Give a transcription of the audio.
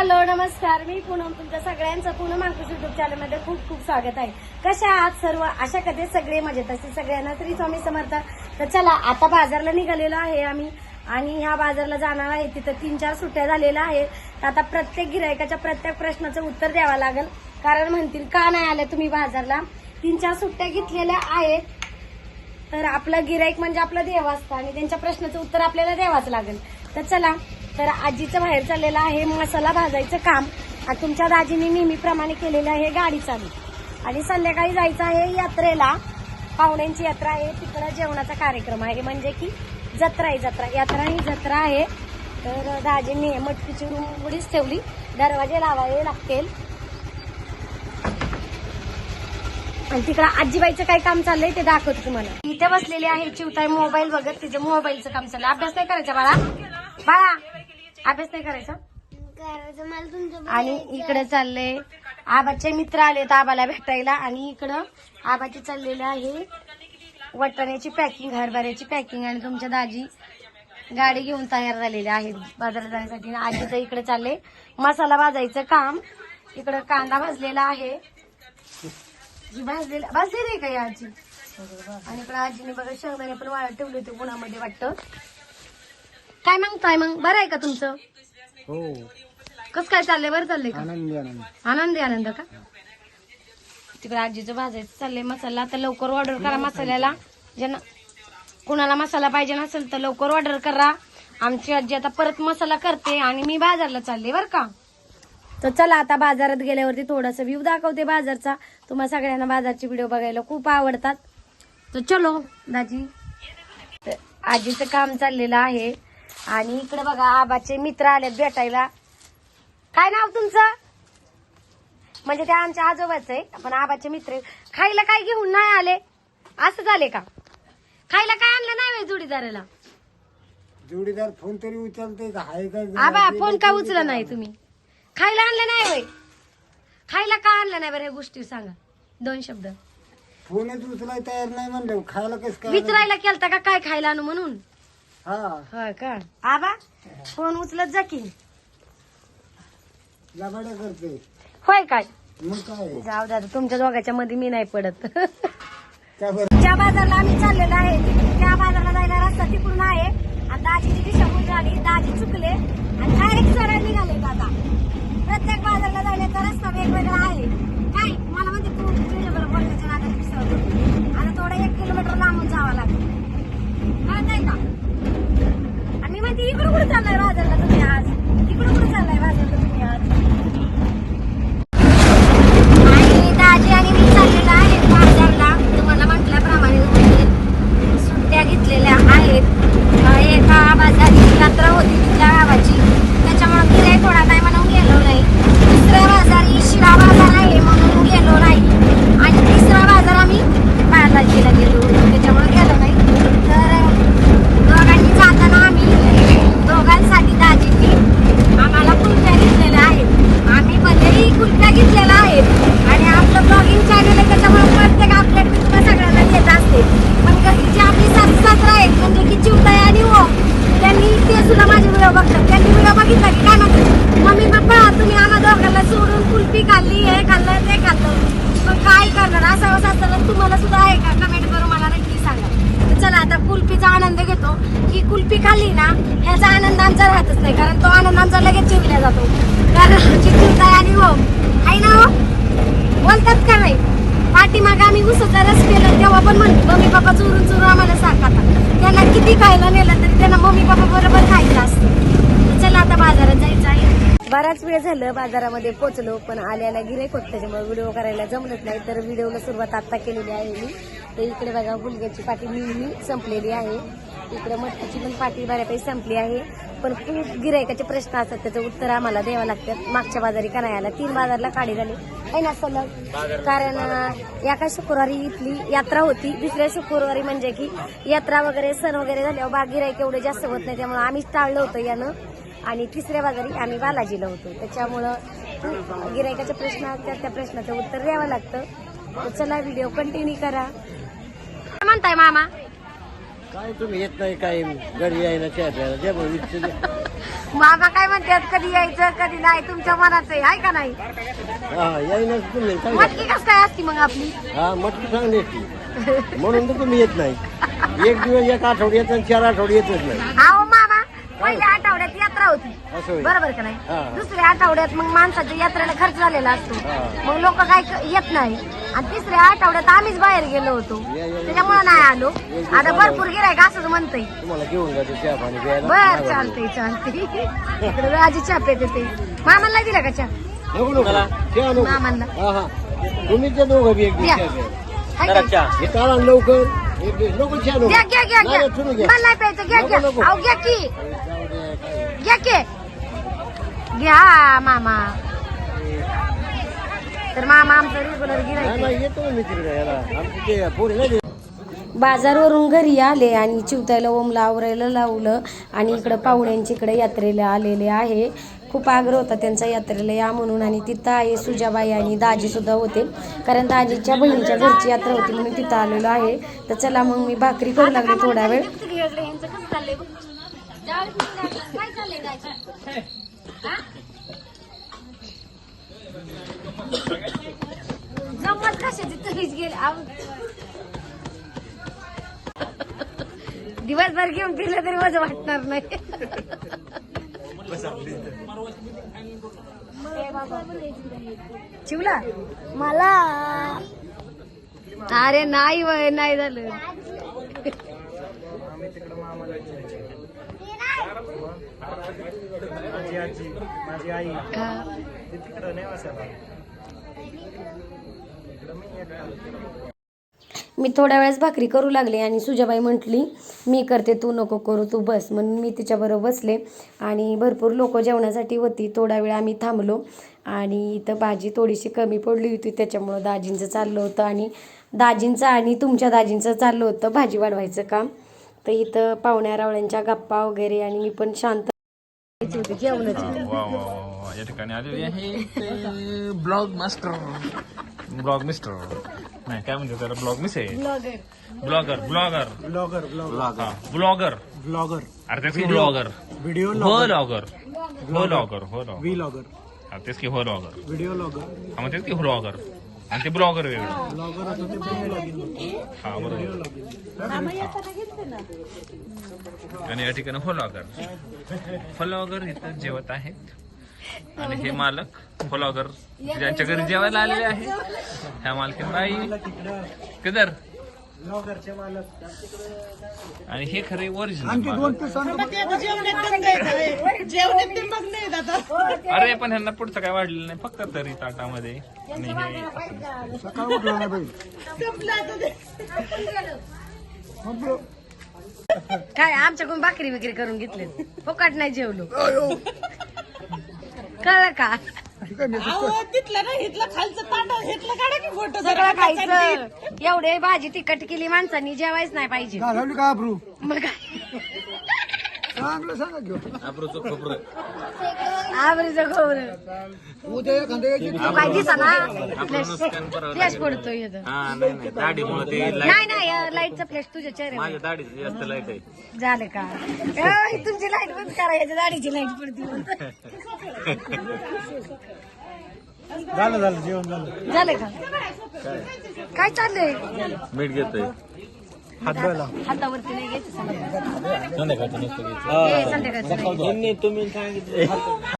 Hello नमस्कार. मी पूनम तुमच्या सगळ्यांचं पूनम अंकुश युट्यूब चॅनलमध्ये खूप खूप स्वागत आहे. कशा आहात सर्व? अशा कधी सगळे मजेत? असतील सगळ्यांना तरी स्वामी समर्थ. तर चला आता बाजारला निघालेलो आहे आम्ही. आणि ह्या बाजारला जाणार आहे. तिथं तीन चार सुट्ट्या झालेल्या आहेत. तर आता प्रत्येक गिरायकाच्या प्रत्येक प्रश्नाचं उत्तर द्यावं लागेल. कारण म्हणतील का नाही आले तुम्ही बाजारला? तीन चार सुट्ट्या घेतलेल्या आहेत. तर आपलं गिरायक म्हणजे आपलं देव असतं आणि त्यांच्या प्रश्नाचं उत्तर आपल्याला द्यावाच लागेल. तर चला तर आजीचं बाहेर चाललेलं आहे. मसाला भाजायचं काम. आणि तुमच्या दाजीने नेहमीप्रमाणे केलेलं आहे गाडी चालू. आणि संध्याकाळी जायचं आहे यात्रेला. पाहुण्यांची यात्रा आहे. तिकडं जेवणाचा कार्यक्रम आहे. म्हणजे की जत्रा आहे जत्रा. यात्रा ही जत्रा आहे. तर दाजींनी मटकीची रूम उघडीच ठेवली. दरवाजे लावावे लागतील. आणि तिकडं आजीबाईचं काय काम चाललंय ते दाखवतो तुम्हाला. इथे बसलेली आहे चिवताय मोबाईल बघत. तिचं मोबाईलचं काम चाललंय. अभ्यास नाही करायचा बाळा. बाळा अभ्यास नाही करायचा? आणि इकडे चालले. आबाचे मित्र आलेत आबाला भेटायला आणि इकडं आबाची चाललेली आहे वाटाण्याची पॅकिंग हरभऱ्याची पॅकिंग आणि तुमच्या दाजी गाडी घेऊन तयार झालेल्या आहेत बाजारात जाण्यासाठी. आणि आजी तर इकडे चालले. मसाला भाजायचं काम. इकडं कांदा भाजलेला आहे. जी भाजलेला भाजलेली आहे का आजी? आणि इकडे आजीने बघा शेंगदाणे पण वाळत ठेवले होते उन्हामध्ये वाटतं. काय मागताय मग? बरं आहे का तुमचं? हो. कस काय चाललंय? बरं चाललंय का? आनंदी आनंद. आनंदी आनंद का? तिकडे आजीचं भाजायचं चाललंय मसाला. तर लवकर ऑर्डर करा मसाल्याला. ज्यांना कुणाला मसाला पाहिजे नसेल तर लवकर ऑर्डर करा. आमची आजी आता परत मसाला करते आणि मी बाजारला चालले बर का. तर चला आता बाजारात गेल्यावरती थोडासा व्ह्यू दाखवते बाजारचा. तुम्हाला सगळ्यांना बाजारचे व्हिडिओ बघायला खूप आवडतात. तर चलो दाजी. तर आजीचं काम चाललेलं आहे. आणि इकडे बघा आबाचे मित्र आलेत भेटायला. काय नाव तुमचं? म्हणजे ते आमच्या आजोबाच आहे पण आबाचे मित्र. खायला काय घेऊन नाही आले? असं झाले का? खायला काय आणलं नाही जोडीदाराला? जोडीदार फोन तरी उचलते का? हाय आबा फोन का उचला नाही तुम्ही? खायला आणलं नाही होय खायला का आणलं नाही बरं ह्या गोष्टी सांगा. दोन शब्द. फोनच उचलाय तयार नाही म्हणलं. खायला कस काय विचारायला केलता का काय खायला आणू म्हणून? हा. होय का? आबा फोन उचलत जा की. लबाड्या करते. होय काय? मग काय? जाऊ दादा तुमच्या दोघांच्या मध्ये मी नाही पडत. त्या बरं? ज्या बाजारला आम्ही चाललेलो आहे त्या बाजारला जायला रस्ता तिकडून आहे. आणि दाजीची दिशा भूल झाली दाजी चुकले आणि डायरेक्ट सरळ निघाले दादा प्रत्येक बाजारला जाण्याचा रस्ता वेगवेगळा आहे काय मला म्हणजे तू तुझ्या बरोबर बोलण्याच्या नादात विसरलो आणि थोडं एक किलोमीटर लांबून जावं लागेल कळत आहे का आणि मी म्हणते इकडं कुठं चाललाय बाजारला तुम्ही आज इकडं कुठं चाललाय बाजारला तुम्ही आज आणि दाजी आणि मी चाललेलो आहे बाजारला तुम्हाला म्हटल्याप्रमाणे म्हणजे सुट्ट्या घेतलेल्या आहेत अं, एका बाजारी यात्रा होती तिथल्या गावाची त्याच्यामुळे मी काही थोडा काय म्हणून गेलो नाही दुसऱ्या बाजारी शिवा बाजार आहे म्हणून गेलो नाही आणि तिसरा बाजार आम्ही बालाजीला गेलो त्याच्यामुळे गेलो नाही तर दोघांनी जाताना आम्ही दोघांसाठी दाजींनी आम्हाला कुल्फ्या घेतलेल्या आहेत आम्ही भलेही कुल्फ्या घेतलेल्या आहेत आणि आपलं ब्लॉगिंग चॅनल आहे त्याच्यामुळे प्रत्येक अपडेट मी तुम्हाला सगळ्यांना येत असते पण कसं जे आपली सासू सासरा आहेत म्हणजे की चिवताई आणि ओम त्यांनी ते सुद्धा माझे व्हिडिओ बघतात. त्यांनी व्हिडिओ बघितला की काय म्हणतात मम्मी पप्पा तुम्ही आम्हा दोघांना सोडून कुल्फी खाल्ली हे खाल्लं ते खाल्लं. मग काय करणार? असं असं असताना तुम्हाला सुद्धा आहे का? कमेंट करून मला नक्की सांगा. चला आता कुल्फीचा आनंद घेतो. ही कुल्फी खाल्ली ना ह्याचा आनंद आमचा राहतच नाही कारण तो आनंद आमचा लगेच चिवल्या जातो. कारण आमची आणि हो. आहे ना हो? बोलतात का नाही? पाठीमागे आम्ही उसाचा रस केलं तेव्हा पण म्हणतो मम्मी पप्पा चोरून चोरून आम्हाला सांगतात. त्यांना किती खायला नेलं तरी त्यांना मम्मी पप्पा बरोबर खायचं असतं. चला आता बाजारात जायचं आहे. बराच वेळ झालं बाजारामध्ये पोचलो पण आल्याला गिरेक होत त्याच्यामुळे व्हिडिओ करायला जमलंच नाही. तर व्हिडिओला सुरुवात आता केलेली आहे मी. तर इकडे बघा गुलग्याची पाठी मी संपलेली आहे. इकडे मटकीची पण पाठी बऱ्यापैकी संपली आहे. पण खूप गिरायकाचे प्रश्न असतात त्याचं उत्तर आम्हाला द्यावं लागतात मागच्या बाजारी का नाही आला? तीन बाजारला काढी झाली. आहे ना सलग? कारण एका शुक्रवारी इथली यात्रा होती. दुसऱ्या शुक्रवारी म्हणजे की यात्रा वगैरे सण वगैरे झाल्यावर बाग गिरायक एवढे जास्त होत नाही त्यामुळे आम्हीच टाळलं होतं यानं. आणि तिसऱ्या बाजारी आम्ही बालाजीला होतो. त्याच्यामुळं गिरायकाचे प्रश्न असतात त्या प्रश्नाचं उत्तर द्यावं लागतं. चला व्हिडिओ कंटिन्यू करा. काय म्हणताय मामा? काय तुम्ही येत नाही काय घरी यायला चहा प्यायला? जे भाऊ मामा काय म्हणतात कधी यायचं कधी नाही तुमच्या मनात आहे हाय का नाही? हा तुम्ही सांगा. मटकी कस काय असती मग आपली? हा मटकी चांगली असते. म्हणून तर तुम्ही येत नाही. एक दिवस एक आठवड्यात आणि चार आठवडे येतच नाही. अहो मामा पहिल्या यात्रा होती. असं होय. बरोबर का नाही? हा. दुसऱ्या आठवड्यात मग माणसाच्या यात्रेला खर्च झालेला असतो. हा. मग लोक काय क- येत नाही. आणि तिसऱ्या आठवड्यात आम्हीच बाहेर गेलो होतो. या, या, या. त्याच्यामुळे नाही आलो. आता. भरपूर गिरायक असंच म्हणतंय. तुम्हाला घेऊन जाते चहा पाणी घ्यायला बर नाही चालतंय चालतंय. इकडे राजी चहा पेते ते मामाला दिला का चहा? नको नको. चहा नको. मामांना. हा हा. तुम्ही ते दोघं बी एक द्या. दिवस चहा घ्या. हाय का? हे काढा लवकर. एक दिवस. नको चहा नको. घ्या घ्या घ्या नाही, घ्या. नाही, तुम्ही घ्या. मला नाही प्यायचं. घ्या घ्या. नको, नको. अहो घ्या की. घ्या की. घ्या मामा. तर मामा आमचं रेग्युलर देत. बाजारवरून घरी आले आणि चिवतायला ओमला आवरायला लावलं आणि इकडं पाहुण्यांच्या इकडे यात्रेला आलेले आहे. खूप आग्रह होता त्यांचा यात्रेला या म्हणून आणि तिथं आहे सुजाबाई आणि दाजी सुद्धा होते. कारण दाजीच्या बहिणीच्या घरची यात्रा होती म्हणून तिथं आलेलो आहे. तर चला मग मी भाकरी करू लागले थोडा वेळ. गंमत कशाची तुम्हीच गेले दिवसभर घेऊन फिरलं तरी वजन वाटणार नाही. चिवला? मला. अरे नाही वय नाही झालं. माझी आई. ते तिकडं नाही मी थोड्या वेळेस भाकरी करू लागले आणि सुजाबाई म्हटली मी करते तू नको करू तू बस. म्हणून मी तिच्याबरोबर बसले आणि भरपूर लोक जेवणासाठी होती. थोडा वेळ आम्ही थांबलो आणि इथं भाजी थोडीशी कमी पडली होती त्याच्यामुळं दाजींचं चाललं होतं आणि दाजींचं आणि तुमच्या दाजींचं चाललं होतं भाजी वाढवायचं काम. तर इथं पाहुण्या रावळ्यांच्या गप्पा वगैरे आणि मी पण शांत होती जेवणाची वा वा वा वा या ठिकाणी आलेले आहे ब्लॉग मास्टर ब्लॉग मिस्टर नाही काय म्हणते त्याला ब्लॉग मिस आहे blogger blogger blogger blogger blogger blogger अरे तेच की ब्लॉगर व्हिडिओ हो लॉगर हो लॉगर हो लॉगर व्ही लॉगर हा तेच की हो लॉगर व्हिडिओ लॉगर हा मग तेच की हो लॉगर आणि ते ब्लॉगर वेगळं. हा. बरोबर. आणि या ठिकाणी हो लॉगर हो लॉगर इथं जेवत आहेत. आणि हे मालक फॉलोगर ज्यांच्या घरी जेवायला आलेले आहे ह्या मालकीन बाई मालक आणि हे खरे ओरिजिनल अरे पण ह्यांना पुढचं काय वाढलेलं नाही. फक्त तरी ताटामध्ये. आणि हे असं. काय आमच्याकडून भाकरी विक्री करून घेतले फुकट नाही जेवलो. कळलं का? सगळं खायचं. एवढे भाजी तिखट केली माणसांनी जेवायच नाही पाहिजे. घालवली का अप्रू मग काय? चांगलं सांगा घेऊ आवरीचं खोबरं. उद्या एखाद्या तू काय दिसा ना फ्लॅश पडतोय इथं. हा नाही नाही. दाढीमुळे ते नाही नाही लाईटचा फ्लॅश तुझ्या चेहऱ्यावर. माझ्या दाढीची जास्त लाइट आहे. झालं का? तुमची लाइट बंद करा याच्या दाढीची लाइट पडते. झालं झालं जेवण झालं. झालं का? काय चाललंय? मीठ घेतोय. हात धुवायला हातावरती नाही घ्यायचं. संध्याकाळी संध्याकाळचं नसतं नाही. तुम्ही सांगितलं.